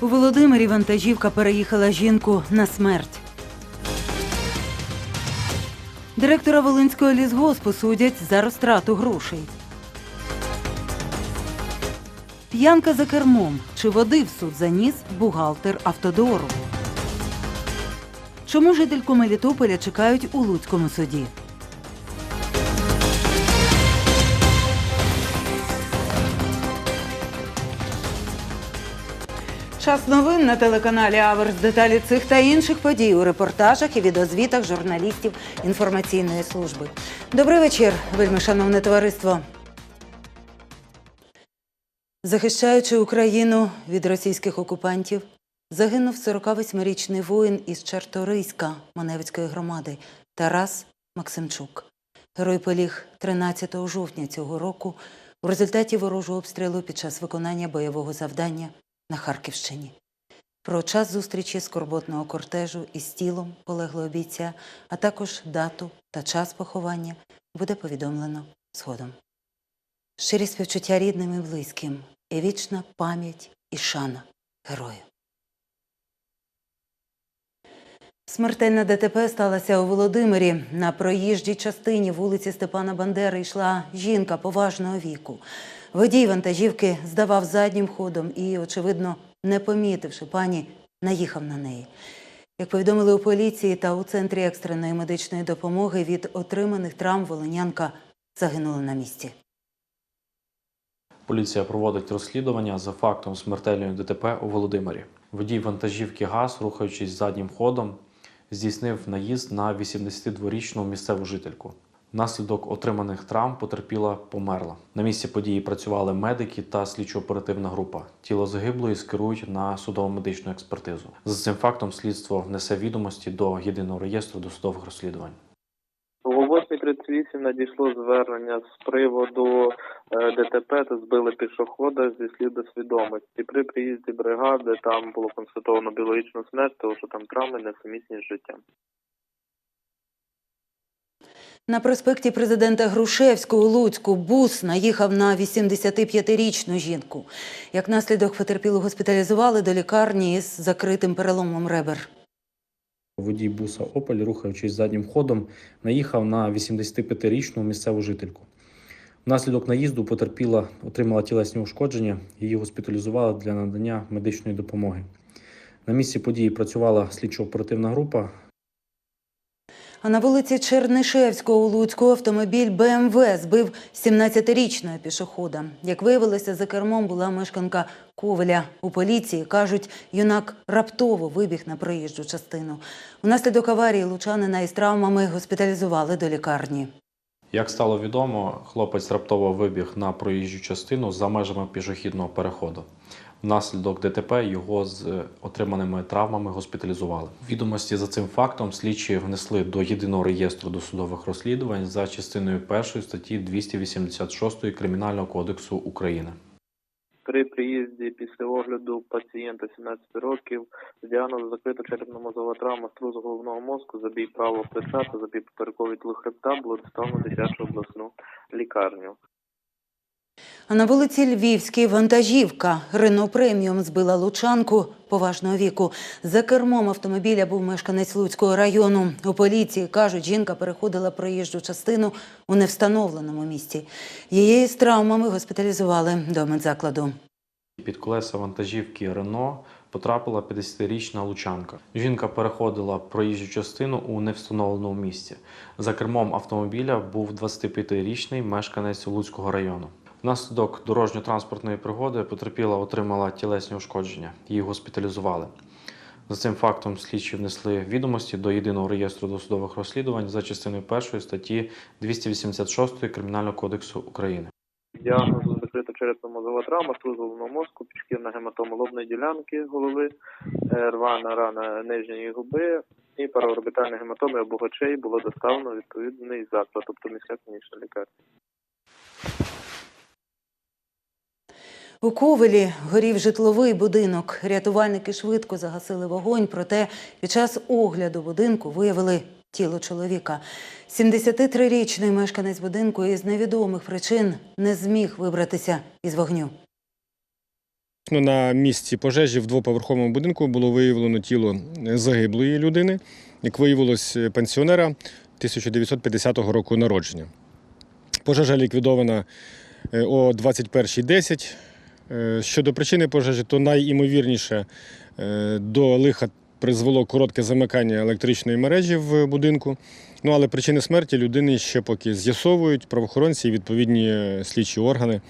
У Володимирі вантажівка переїхала жінку на смерть. Директора Волинського лісгоспу судять за розтрату грошей. П'янка за кермом. Чи води в суд заніс бухгалтер автодору? Чому жительку Мелітополя чекають у Луцькому суді? Час новин на телеканалі Аверс. Деталі цих та інших подій у репортажах і відеозвітах журналістів інформаційної служби. Добрий вечір, вельми шановне товариство. Захищаючи Україну від російських окупантів, загинув 48-річний воїн із Чарторийська Маневицької громади Тарас Максимчук. Герой поліг 13 жовтня цього року у результаті ворожого обстрілу під час виконання бойового завдання на Харківщині. Про час зустрічі скорботного кортежу із тілом полеглого бійця, а також дату та час поховання буде повідомлено згодом. Щирі співчуття рідним і близьким, і вічна пам'ять і шана герою. Смертельна ДТП сталася у Володимирі. На проїжджій частині вулиці Степана Бандери йшла жінка поважного віку. Водій вантажівки здавав заднім ходом і, очевидно, не помітивши пані, наїхав на неї. Як повідомили у поліції та у центрі екстреної медичної допомоги, від отриманих травм волинянка загинула на місці. Поліція проводить розслідування за фактом смертельної ДТП у Володимирі. Водій вантажівки ГАЗ, рухаючись заднім ходом, здійснив наїзд на 82-річну місцеву жительку. Внаслідок отриманих травм потерпіла померла. На місці події працювали медики та слідчо-оперативна група. Тіло загиблої скерують на судово-медичну експертизу. За цим фактом слідство внесе відомості до єдиного реєстру досудових розслідувань. О 8.38 надійшло звернення з приводу е, ДТП та збили пішохода зі сліду свідомості. При приїзді бригади там було констатовано біологічну смерть, тому що там травми несумісні з життям. На проспекті президента Грушевського Луцьку бус наїхав на 85-річну жінку. Як наслідок потерпілу госпіталізували до лікарні із закритим переломом ребер. Водій буса Опель, рухаючись заднім ходом, наїхав на 85-річну місцеву жительку. Внаслідок наїзду потерпіла отримала тілесні ушкодження, її госпіталізували для надання медичної допомоги. На місці події працювала слідчо-оперативна група. А на вулиці Чернишевського у Луцьку автомобіль БМВ збив 17-річного пішохода. Як виявилося, за кермом була мешканка Ковеля. У поліції кажуть, юнак раптово вибіг на проїжджу частину. Внаслідок аварії лучанина із травмами госпіталізували до лікарні. Як стало відомо, хлопець раптово вибіг на проїжджу частину за межами пішохідного переходу. Внаслідок ДТП його з е, отриманими травмами госпіталізували. Відомості за цим фактом слідчі внесли до єдиного реєстру досудових розслідувань за частиною 1 статті 286 Кримінального кодексу України. При приїзді після огляду пацієнта 17 років з діагнозу закрита черепно-мозова травма струс головного мозку, забій правого плеча та забій поперекової тіли хребта було доставлено дитячу обласну лікарню. На вулиці Львівській вантажівка Рено Преміум збила лучанку поважного віку. За кермом автомобіля був мешканець Луцького району. У поліції кажуть, жінка переходила проїжджу частину у невстановленому місці. Її з травмами госпіталізували до медзакладу. Під колеса вантажівки Рено потрапила 50-річна лучанка. Жінка переходила проїжджу частину у невстановленому місці. За кермом автомобіля був 25-річний мешканець Луцького району. Внаслідок дорожньо-транспортної пригоди потерпіла отримала тілесні ушкодження. Її госпіталізували. За цим фактом слідчі внесли відомості до єдиного реєстру досудових розслідувань за частиною 1 статті 286 Кримінального кодексу України. Діагнозу закрита черепно-мозова травма, струс головного мозку, підшкірна гематома лобної ділянки голови, е, рвана рана нижньої губи і параорбітальна гематома обох очей було доставлено відповідний заклад, тобто міська клінічна лікарня. У Ковелі горів житловий будинок. Рятувальники швидко загасили вогонь, проте під час огляду будинку виявили тіло чоловіка. 73-річний мешканець будинку із невідомих причин не зміг вибратися із вогню. Ну, На місці пожежі в двоповерховому будинку було виявлено тіло загиблої людини, як виявилось пенсіонера 1950 року народження. Пожежа ліквідована е, о 21.10. Е, Щодо причини пожежі, то найімовірніше е, до лиха призвело коротке замикання електричної мережі в будинку. Ну, але причини смерті людини ще поки з'ясовують правоохоронці і відповідні е, слідчі органи.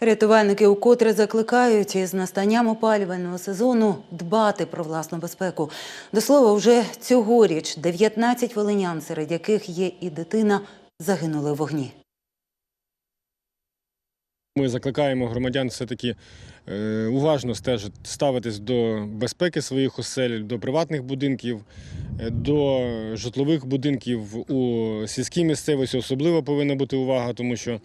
Рятувальники укотре закликають із настанням опалювального сезону дбати про власну безпеку. До слова, вже цьогоріч 19 волинян, серед яких є і дитина, загинули в вогні. Ми закликаємо громадян все-таки е, уважно стежити, ставитись до безпеки своїх осель, до приватних будинків, е, до житлових будинків у сільській місцевості. Особливо повинна бути увага, тому що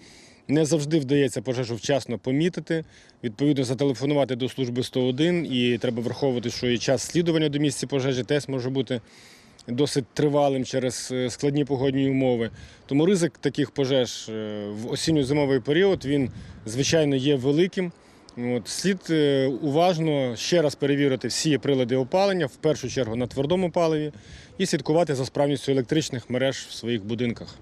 не завжди вдається пожежу вчасно помітити, відповідно зателефонувати до служби 101 і треба враховувати, що і час слідування до місця пожежі. Теж може бути досить тривалим через е, складні погодні умови. Тому ризик таких пожеж е, в осінньо-зимовий період він, звичайно, є великим. От, слід е, уважно ще раз перевірити всі прилади опалення, в першу чергу на твердому паливі, і слідкувати за справністю електричних мереж в своїх будинках.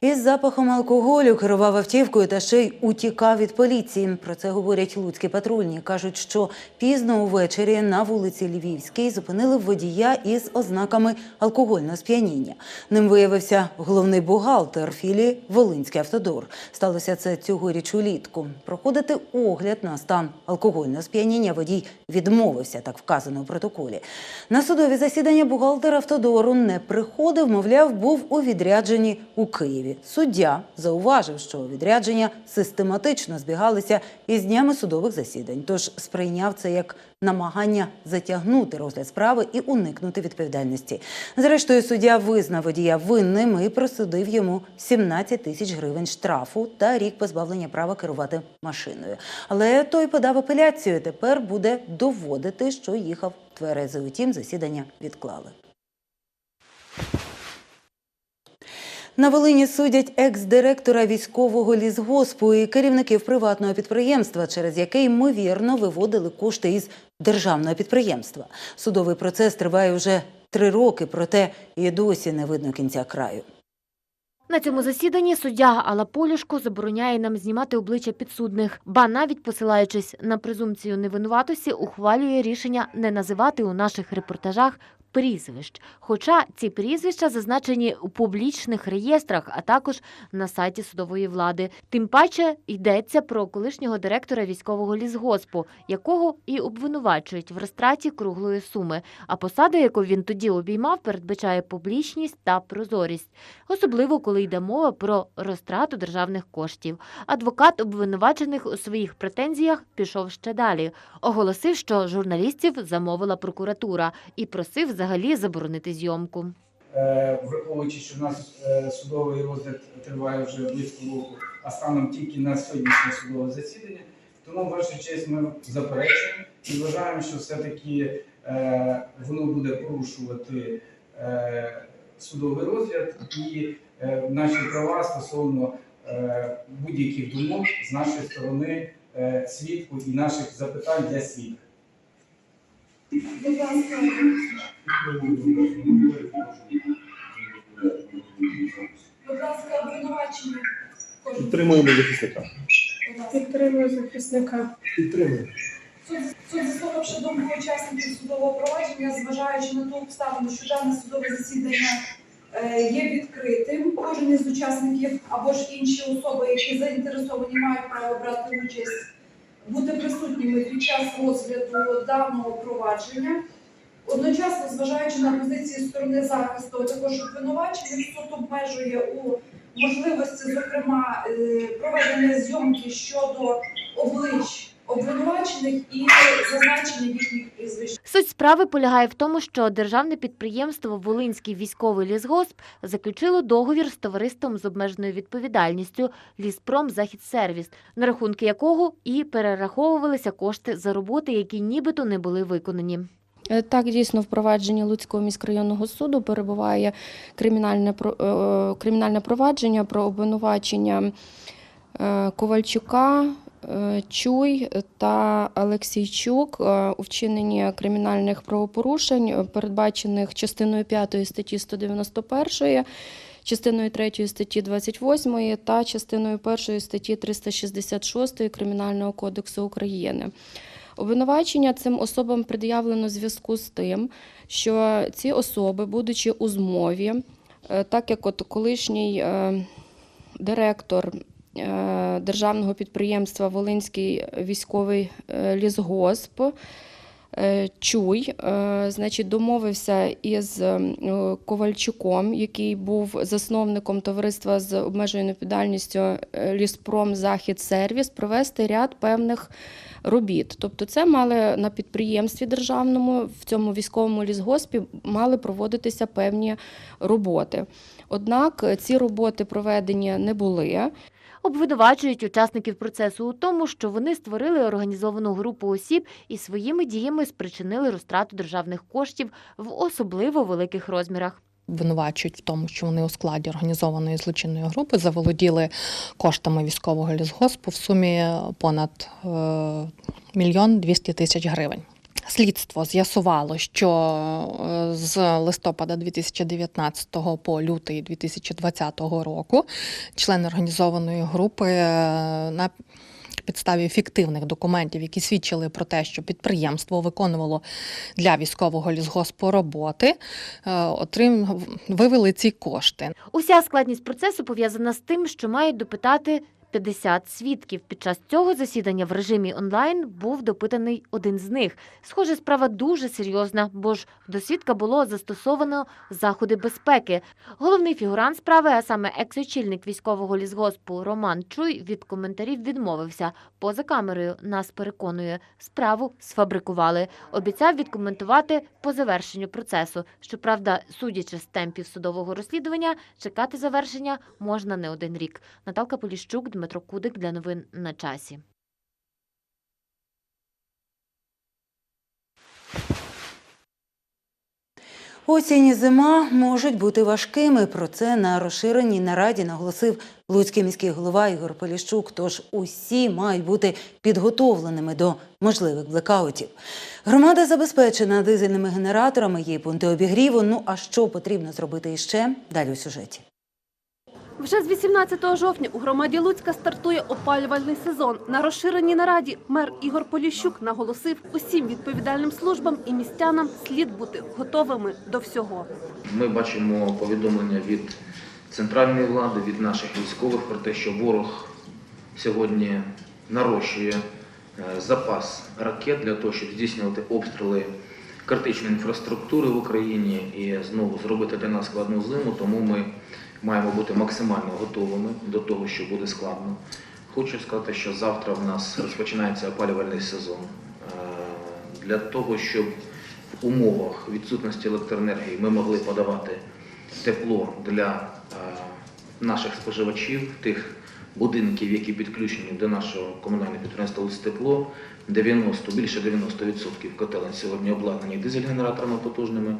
Із запахом алкоголю керував автівкою та ще й утікав від поліції. Про це говорять луцькі патрульні. Кажуть, що пізно увечері на вулиці Львівській зупинили водія із ознаками алкогольного сп'яніння. Ним виявився головний бухгалтер філії Волинський автодор. Сталося це цьогоріч улітку. Проходити огляд на стан алкогольного сп'яніння водій відмовився, так вказано у протоколі. На судові засідання бухгалтер автодору не приходив, мовляв, був у відрядженні у Києві. Суддя зауважив, що відрядження систематично збігалися із днями судових засідань, тож сприйняв це як намагання затягнути розгляд справи і уникнути відповідальності. Зрештою, суддя визнав водія винним і присудив йому 17 тисяч гривень штрафу та рік позбавлення права керувати машиною. Але той подав апеляцію. Тепер буде доводити, що їхав тверезий. Утім, засідання відклали. На Волині судять екс-директора військового лісгоспу і керівників приватного підприємства, через яке ймовірно виводили кошти із державного підприємства. Судовий процес триває вже три роки, проте і досі не видно кінця краю. На цьому засіданні суддя Алла Полюшко забороняє нам знімати обличчя підсудних, ба навіть посилаючись на презумпцію невинуватості, ухвалює рішення не називати у наших репортажах прізвищ. Хоча ці прізвища зазначені у публічних реєстрах, а також на сайті судової влади. Тим паче йдеться про колишнього директора військового лісгоспу, якого і обвинувачують в розтраті круглої суми. А посада, яку він тоді обіймав, передбачає публічність та прозорість особливо коли йде мова про розтрату державних коштів. Адвокат обвинувачених у своїх претензіях пішов ще далі, оголосив, що журналістів замовила прокуратура і просив взагалі заборонити зйомку. Е, враховуючи, що нас е, судовий розгляд триває вже близько року, а станом тільки на сьогоднішнє судове засідання. Тому, ваша честь, ми заперечуємо і вважаємо, що все-таки е, воно буде порушувати судовий розгляд і наші права стосовно будь-яких думок з нашої сторони свідку і наших запитань для свідка. Будь ласка, обвинувачення. Кожен. Підтримуємо захисника. Підтримую захисника. Підтримуємо. Суд, суд заслухавши думку учасників судового провадження, зважаючи на ту обставину, що дане судове засідання е, є відкритим, кожен із учасників або ж інші особи, які заінтересовані, мають право брати участь, бути присутніми під час розгляду даного провадження. Одночасно, зважаючи на позиції сторони захисту, також обвинувачення, суд обмежує у можливості, зокрема, е, проведення зйомки щодо облич обвинувачених і зазначення їхніх прізвищ. Суть справи полягає в тому, що державне підприємство Волинський військовий лісгосп заключило договір з товариством з обмеженою відповідальністю Ліспром Західсервіс, на рахунки якого і перераховувалися кошти за роботи, які нібито не були виконані. Е, Так, дійсно, в провадженні Луцького міськрайонного суду перебуває кримінальне, про- е, кримінальне провадження про обвинувачення е, Ковальчука Чуй та Олексійчук е, у вчиненні кримінальних правопорушень, е, передбачених частиною 5 статті 191, частиною 3 статті 28 та частиною 1 статті 366 Кримінального кодексу України. Обвинувачення цим особам пред'явлено зв'язку з тим, що ці особи, будучи у змові, е, так як от колишній е, директор е, державного підприємства Волинський військовий е, лісгосп е, Чуй, е, значить, домовився із е, Ковальчуком, який був засновником товариства з обмеженою відповідальністю е, Ліспром Захід Сервіс, провести ряд певних робіт. Тобто, це мали на підприємстві державному, в цьому військовому лісгоспі мали проводитися певні роботи. Однак е, ці роботи проведені не були. Обвинувачують учасників процесу у тому, що вони створили організовану групу осіб і своїми діями спричинили розтрату державних коштів в особливо великих розмірах. Обвинувачують в тому, що вони у складі організованої злочинної групи заволоділи коштами військового лісгоспу в сумі понад е, мільйон двісті тисяч гривень. Слідство з'ясувало, що е, з листопада 2019 по лютий 2020 року члени організованої групи е, на підставі фіктивних документів, які свідчили про те, що підприємство виконувало для військового лісгоспу роботи, е, отрим... вивели ці кошти. Уся складність процесу пов'язана з тим, що мають допитати 50 свідків. Під час цього засідання в режимі онлайн був допитаний один з них. Схоже, справа дуже серйозна, бо ж до свідка було застосовано заходи безпеки. Головний фігурант справи, а саме екс-очільник військового лісгоспу Роман Чуй, від коментарів відмовився. Поза камерою нас переконує, справу сфабрикували. Обіцяв відкоментувати по завершенню процесу. Щоправда, судячи з темпів судового розслідування, чекати завершення можна не один рік. Наталка Поліщук, Дмитро Кудик для новин на часі. Осінь і зима можуть бути важкими. Про це на розширеній нараді наголосив Луцький міський голова Ігор Поліщук. Тож усі мають бути підготовленими до можливих блекаутів. Громада забезпечена дизельними генераторами, є пункти обігріву. Ну а що потрібно зробити іще? Далі у сюжеті. Вже з 18 жовтня у громаді Луцька стартує опалювальний сезон. На розширеній нараді мер Ігор Поліщук наголосив, усім відповідальним службам і містянам слід бути готовими до всього. Ми бачимо повідомлення від центральної влади, від наших військових про те, що ворог сьогодні нарощує е, запас ракет для того, щоб здійснювати обстріли критичної інфраструктури в Україні і знову зробити для нас складну зиму. Тому ми маємо бути максимально готовими до того, що буде складно. Хочу сказати, що завтра в нас розпочинається опалювальний сезон. Е, Для того, щоб в умовах відсутності електроенергії ми могли подавати тепло для е, наших споживачів, тих будинків, які підключені до нашого комунального підприємства «Луцтепло», 90, більше 90% котелень сьогодні обладнані дизель-генераторами потужними.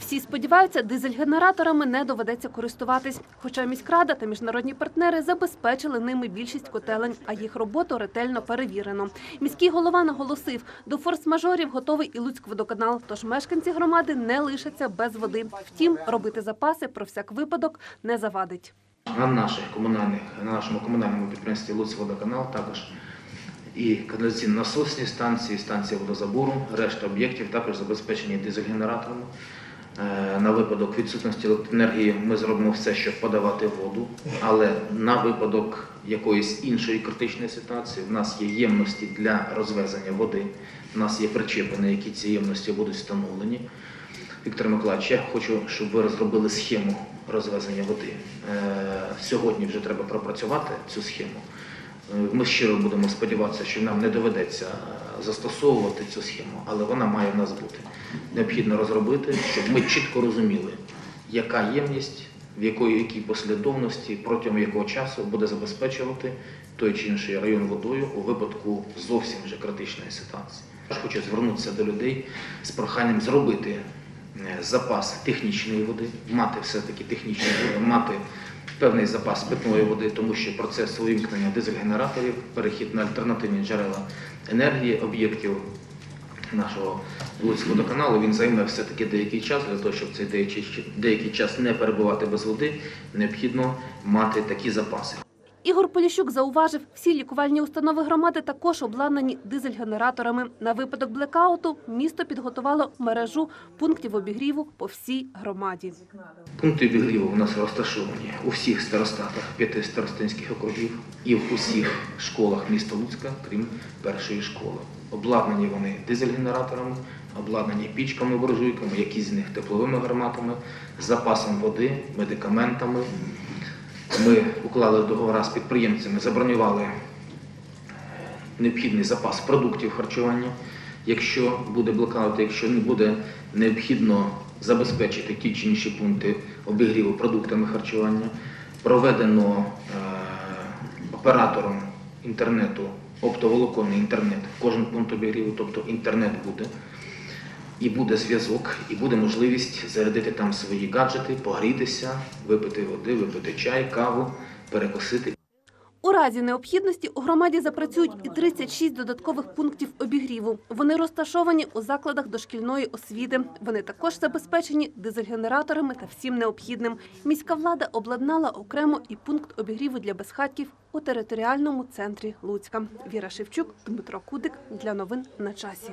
Всі сподіваються, дизель-генераторами не доведеться користуватись. Хоча міськрада та міжнародні партнери забезпечили ними більшість котелень, а їх роботу ретельно перевірено. Міський голова наголосив, до форс-мажорів готовий і Луцькводоканал, тож мешканці громади не лишаться без води. Втім, робити запаси про всяк випадок не завадить. На наших комунальних, на нашому комунальному підприємстві «Луцьводоканал» також і каналізаційно-насосні станції, станції водозабору, решта об'єктів також забезпечені дизель-генераторами. Е, На випадок відсутності електроенергії ми зробимо все, щоб подавати воду, але на випадок якоїсь іншої критичної ситуації в нас є ємності для розвезення води. У нас є причепи, на які ці ємності будуть встановлені. Віктор Миколаївич, я хочу, щоб ви розробили схему розвезення води. Е, Сьогодні вже треба пропрацювати цю схему. Е, Ми щиро будемо сподіватися, що нам не доведеться застосовувати цю схему, але вона має в нас бути. Необхідно розробити, щоб ми чітко розуміли, яка ємність, в якої якій послідовності, протягом якого часу буде забезпечувати той чи інший район водою у випадку зовсім вже критичної ситуації. Хочу звернутися до людей з проханням зробити е, запас технічної води, мати все-таки технічну воду, мати певний запас питної води, тому що процес увімкнення дизель-генераторів, перехід на альтернативні джерела енергії об'єктів нашого Луцького водоканалу, він займе все-таки деякий час. Для того, щоб цей деякий час не перебувати без води, необхідно мати такі запаси. Ігор Поліщук зауважив, всі лікувальні установи громади також обладнані дизель-генераторами. На випадок блекауту місто підготувало мережу пунктів обігріву по всій громаді. Пункти обігріву у нас розташовані у всіх старостатах п'яти старостинських округів і в усіх школах міста Луцька, крім першої школи. Обладнані вони дизель-генераторами, обладнані пічками буржуйками, якісь з них тепловими гарматами, запасом води, медикаментами. Ми уклали договори з підприємцями, забронювали необхідний запас продуктів харчування. Якщо буде блокаут, якщо не буде необхідно забезпечити ті чи інші пункти обігріву продуктами харчування, проведено е, оператором інтернету оптоволоконний інтернет кожен пункт обігріву, тобто інтернет буде. І буде зв'язок, і буде можливість зарядити там свої гаджети, погрітися, випити води, випити чай, каву, перекусити. У разі необхідності у громаді запрацюють і 36 додаткових пунктів обігріву. Вони розташовані у закладах дошкільної освіти. Вони також забезпечені дизель-генераторами та всім необхідним. Міська влада обладнала окремо і пункт обігріву для безхатьків у територіальному центрі Луцька. Віра Шевчук, Дмитро Кудик для новин на часі.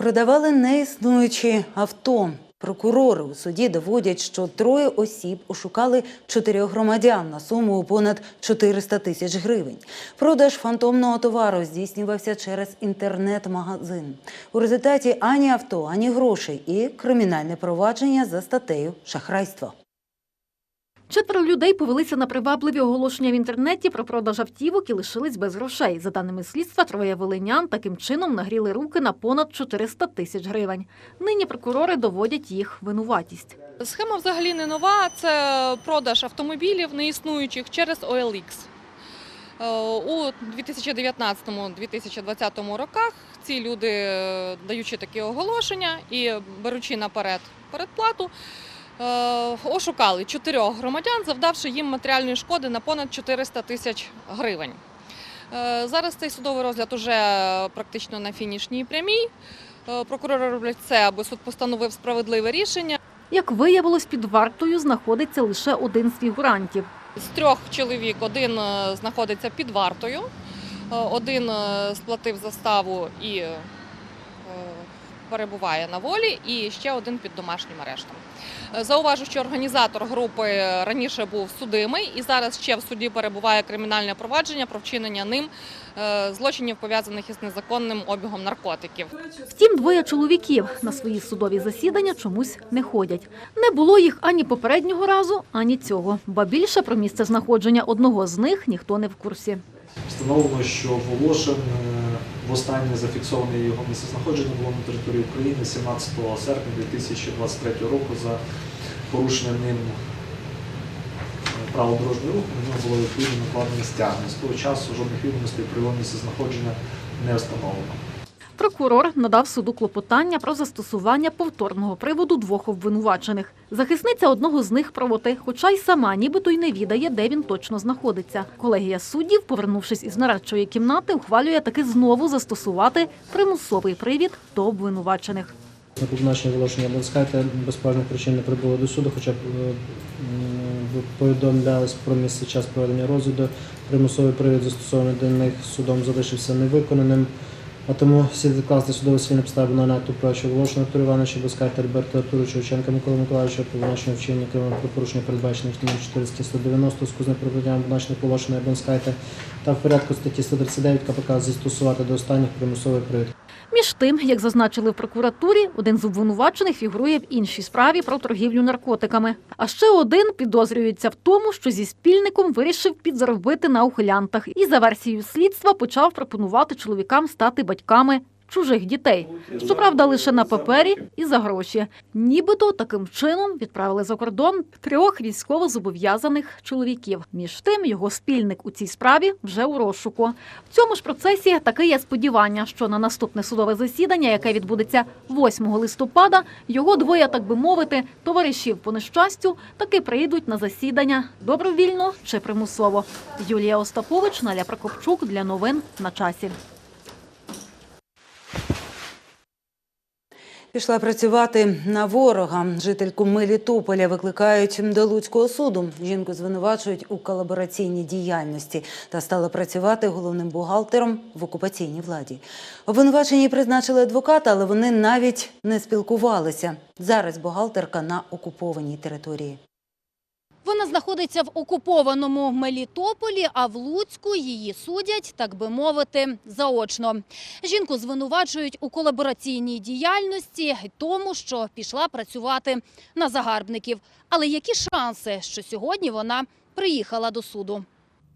Продавали неіснуючі авто. Прокурори у суді доводять, що троє осіб ошукали чотирьох громадян на суму у понад 400 тисяч гривень. Продаж фантомного товару здійснювався через інтернет-магазин. У результаті ані авто, ані грошей і кримінальне провадження за статтею шахрайство. Четверо людей повелися на привабливі оголошення в інтернеті про продаж автівок і лишились без грошей. За даними слідства, троє волинян таким чином нагріли руки на понад 400 тисяч гривень. Нині прокурори доводять їх винуватість. Схема взагалі не нова. Це продаж автомобілів неіснуючих через OLX. Е, У 2019-2020 роках ці люди, е, даючи такі оголошення і беручи наперед передплату, ошукали чотирьох громадян, завдавши їм матеріальної шкоди на понад 400 тисяч гривень. Е, Зараз цей судовий розгляд уже практично на фінішній прямій. Е, Прокурори роблять все, аби суд постановив справедливе рішення. Як виявилось, під вартою знаходиться лише один з фігурантів. З трьох чоловік один е, знаходиться під вартою, е, один е, сплатив заставу і е, перебуває на волі, і ще один під домашнім арештом. Е, Зауважу, що організатор групи раніше був судимий, і зараз ще в суді перебуває кримінальне провадження про вчинення ним е, злочинів пов'язаних із незаконним обігом наркотиків. Втім, двоє чоловіків на свої судові засідання чомусь не ходять. Не було їх ані попереднього разу, ані цього. Ба більше про місце знаходження одного з них ніхто не в курсі. Встановлено, що Волошин востаннє зафіксоване його місцезнаходження було на території України 17 серпня 2023 року за порушення ним право правил дорожнього руху. На нього було відповідно накладені стягнення. З того часу жодних відомостей про його місцезнаходження не встановлено. Прокурор надав суду клопотання про застосування повторного приводу двох обвинувачених. Захисниця одного з них проти, хоча й сама нібито й не відає, де він точно знаходиться. Колегія суддів, повернувшись із нарадчої кімнати, ухвалює таки знову застосувати примусовий привід до обвинувачених. На позначення оголошення Бонскайте без поважних причин не прибуло до суду, хоча е, повідомлялось про місце час проведення розгляду. Примусовий привід застосований до них судом залишився невиконаним. А тому слід відкласти судове свій обставин на акту проще Волошина Артура Івановича, Бускарта Альберта Артуровича, Чевченка Микола Миколаївича, повиночного вчинення кримінального правопорушення передбачених статтею 490 з кузним проведенням обвинувачених Волошина і Бенскайта та в порядку статті 139 КПК застосувати до останніх примусових привід. Між тим, як зазначили в прокуратурі, один з обвинувачених фігурує в іншій справі про торгівлю наркотиками. А ще один підозрюється в тому, що зі спільником вирішив підзаробити на ухилянтах і за версією слідства почав пропонувати чоловікам стати батьками чужих дітей. Щоправда, лише на папері і за гроші. Нібито таким чином відправили за кордон трьох військовозобов'язаних чоловіків. Між тим, його спільник у цій справі вже у розшуку. В цьому ж процесі таке є сподівання, що на наступне судове засідання, яке відбудеться 8 листопада, його двоє, так би мовити, товаришів по нещастю, таки прийдуть на засідання добровільно чи примусово. Юлія Остапович, Наля Прокопчук для новин на часі. Пішла працювати на ворога. Жительку Мелітополя викликають до Луцького суду. Жінку звинувачують у колабораційній діяльності та стала працювати головним бухгалтером в окупаційній владі. Обвинувачені призначили адвоката, але вони навіть не спілкувалися. Зараз бухгалтерка на окупованій території. Вона знаходиться в окупованому Мелітополі, а в Луцьку її судять, так би мовити, заочно. Жінку звинувачують у колабораційній діяльності тому, що пішла працювати на загарбників. Але які шанси, що сьогодні вона приїхала до суду?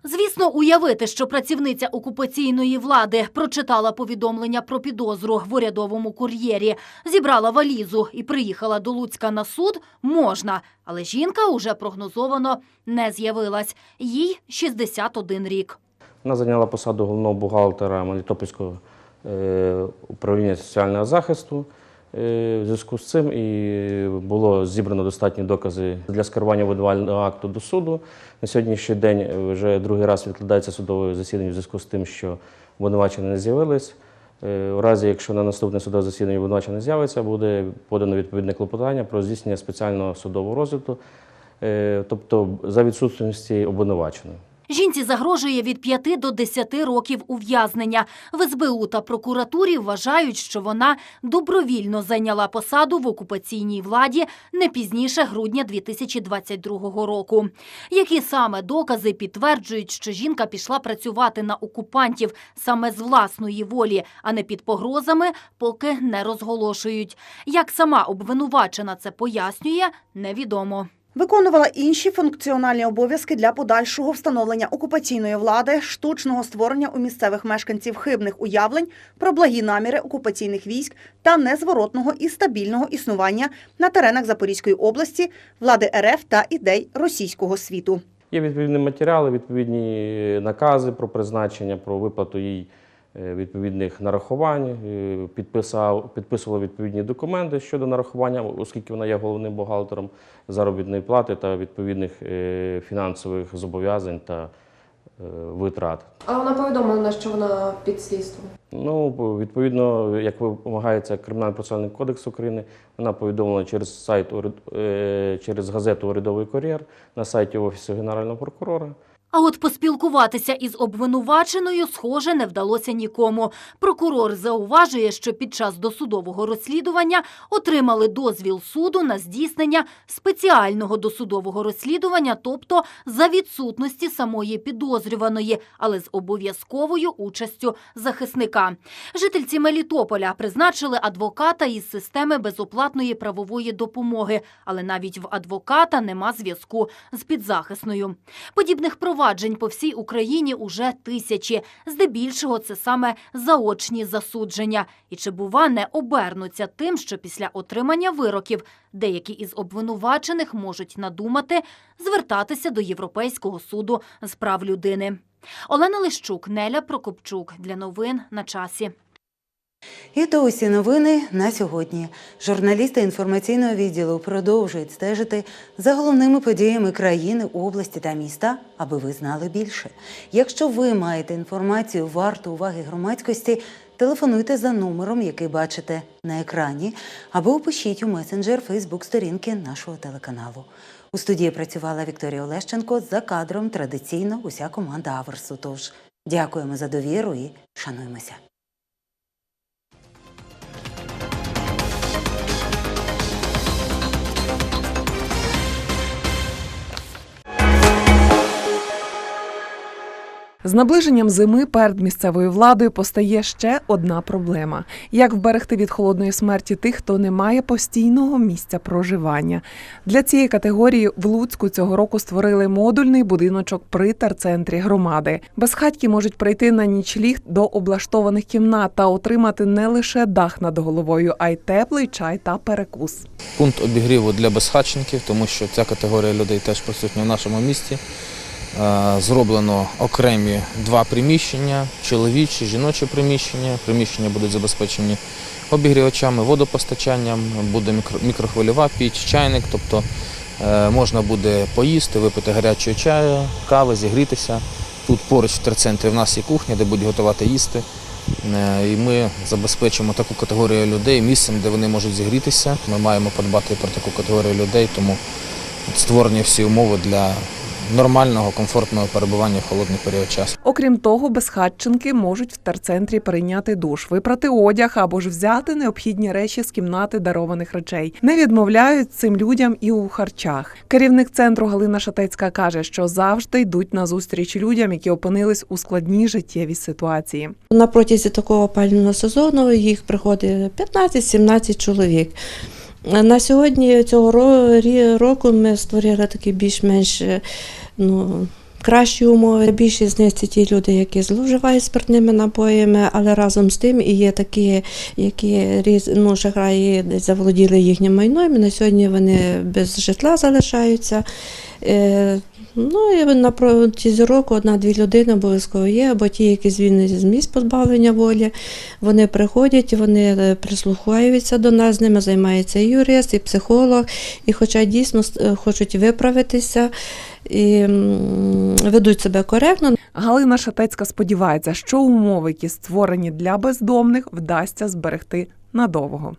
Звісно, уявити, що працівниця окупаційної влади прочитала повідомлення про підозру в урядовому кур'єрі, зібрала валізу і приїхала до Луцька на суд можна, але жінка уже прогнозовано не з'явилась. Їй 61 рік. Вона зайняла посаду головного бухгалтера Мелітопольського е, управління соціального захисту. Е, В зв'язку з цим і було зібрано достатні докази для скерування видавального акту до суду. На сьогоднішній день вже другий раз відкладається судове засідання в зв'язку з тим, що обвинувачені не з'явились. Е, У разі, якщо на наступне судове засідання обвинувачення не з'явиться, буде подано відповідне клопотання про здійснення спеціального судового розгляду, е, тобто за відсутності обвинуваченої. Жінці загрожує від 5 до 10 років ув'язнення. В СБУ та прокуратурі вважають, що вона добровільно зайняла посаду в окупаційній владі не пізніше грудня 2022 року. Які саме докази підтверджують, що жінка пішла працювати на окупантів саме з власної волі, а не під погрозами, поки не розголошують. Як сама обвинувачена це пояснює, невідомо. Виконувала інші функціональні обов'язки для подальшого встановлення окупаційної влади, штучного створення у місцевих мешканців хибних уявлень про благі наміри окупаційних військ та незворотного і стабільного існування на теренах Запорізької області, влади РФ та ідей російського світу. Є відповідні матеріали, відповідні накази про призначення, про виплату їй е, відповідних нарахувань, е, підписав, підписувала відповідні документи щодо нарахування, оскільки вона є головним бухгалтером заробітної плати та відповідних е, фінансових зобов'язань та е, витрат. А вона повідомлена, що вона під слідством. Ну, відповідно, як вимагається Кримінальний процесуальний кодекс України, вона повідомлена через сайт е, через газету Урядовий кур'єр на сайті Офісу Генерального прокурора. А от поспілкуватися із обвинуваченою, схоже, не вдалося нікому. Прокурор зауважує, що під час досудового розслідування отримали дозвіл суду на здійснення спеціального досудового розслідування, тобто за відсутності самої підозрюваної, але з обов'язковою участю захисника. Жительці Мелітополя призначили адвоката із системи безоплатної правової допомоги, але навіть в адвоката нема зв'язку з підзахисною. Подібних проваджень по всій Україні уже тисячі. Здебільшого це саме заочні засудження. І чи бува не обернуться тим, що після отримання вироків деякі із обвинувачених можуть надумати звертатися до Європейського суду з прав людини. Олена Лищук, Неля Прокопчук для новин на часі. І то усі новини на сьогодні. Журналісти інформаційного відділу продовжують стежити за головними подіями країни, області та міста, аби ви знали більше. Якщо ви маєте інформацію варту уваги громадськості, телефонуйте за номером, який бачите на екрані, або пишіть у месенджер Фейсбук сторінки нашого телеканалу. У студії працювала Вікторія Олещенко. За кадром традиційно уся команда Аверсу. Тож дякуємо за довіру і шануємося. З наближенням зими перед місцевою владою постає ще одна проблема: як вберегти від холодної смерті тих, хто не має постійного місця проживання. Для цієї категорії в Луцьку цього року створили модульний будиночок при терцентрі громади. Безхатьки можуть прийти на нічліг до облаштованих кімнат та отримати не лише дах над головою, а й теплий чай та перекус. Пункт обігріву для безхатченків, тому що ця категорія людей теж присутня в нашому місті. Е, Зроблено окремі два приміщення, чоловічі, жіночі приміщення. Приміщення будуть забезпечені обігрівачами, водопостачанням, буде мікро- мікрохвильова піч, чайник, тобто е, можна буде поїсти, випити гарячого чаю, кави, зігрітися. Тут поруч в терцентрі в нас є кухня, де будуть готувати їсти. Е, І ми забезпечимо таку категорію людей місцем, де вони можуть зігрітися. Ми маємо подбати про таку категорію людей, тому створені всі умови для нормального, комфортного перебування в холодний період часу. Окрім того, безхатченки можуть в терцентрі прийняти душ, випрати одяг або ж взяти необхідні речі з кімнати дарованих речей. Не відмовляють цим людям і у харчах. Керівник центру Галина Шатецька каже, що завжди йдуть на зустріч людям, які опинились у складній життєвій ситуації. На протязі такого опалювального сезону їх приходить 15-17 чоловік. На сьогодні цього року ми створили такі більш-менш е, ну, кращі умови. Більшість з них це ті люди, які зловживають спиртними напоями, але разом з тим і є такі, які ну, шахраї заволоділи їхнім майном. На сьогодні вони без житла залишаються. Ну і на протязі року одна-дві людини обов'язково є, або ті, які звільнені з місць позбавлення волі, вони приходять, вони е, прислухаються до нас, з ними займається і юрист, і психолог, і хоча дійсно е, хочуть виправитися і ведуть себе коректно. Галина Шатецька сподівається, що умови, які створені для бездомних, вдасться зберегти надовго.